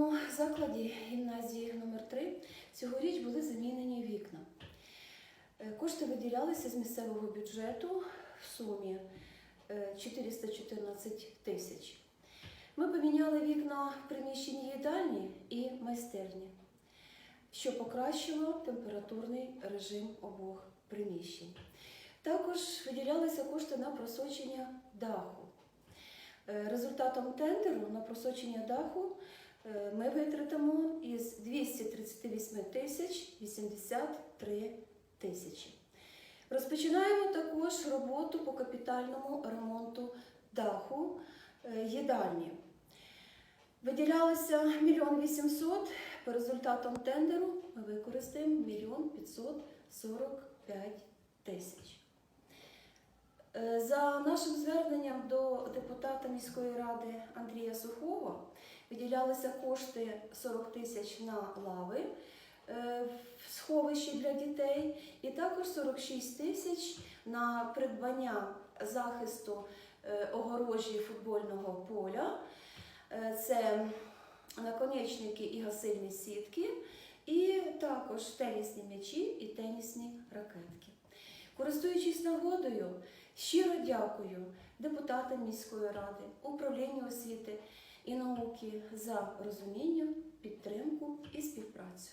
навчальному закладі гімназії номер 3 цьогоріч були замінені вікна. Е, Кошти виділялися з місцевого бюджету в сумі е, 414 тисяч. Ми поміняли вікна в приміщенні їдальні і майстерні, що покращило температурний режим обох приміщень. Також виділялися кошти на просочення даху. Е, Результатом тендеру на просочення даху е, ми витратимо із 238 тисяч 83 тисячі. Розпочинаємо також роботу по капітальному ремонту даху е, їдальні. Виділялося 1 мільйон 800, по результатам тендеру ми використаємо 1 мільйон 545 тисяч. Е, За нашим зверненням до депутата міської ради Андрія Сухого виділялися кошти 40 тисяч на лави е, в сховищі для дітей, і також 46 тисяч на придбання захисту е, огорожі футбольного поля. Е, Це наконечники і гасильні сітки, і також тенісні м'ячі і тенісні ракетки. Користуючись нагодою, щиро дякую депутатам міської ради, управлінню освіти і науки за розуміння, підтримку і співпрацю.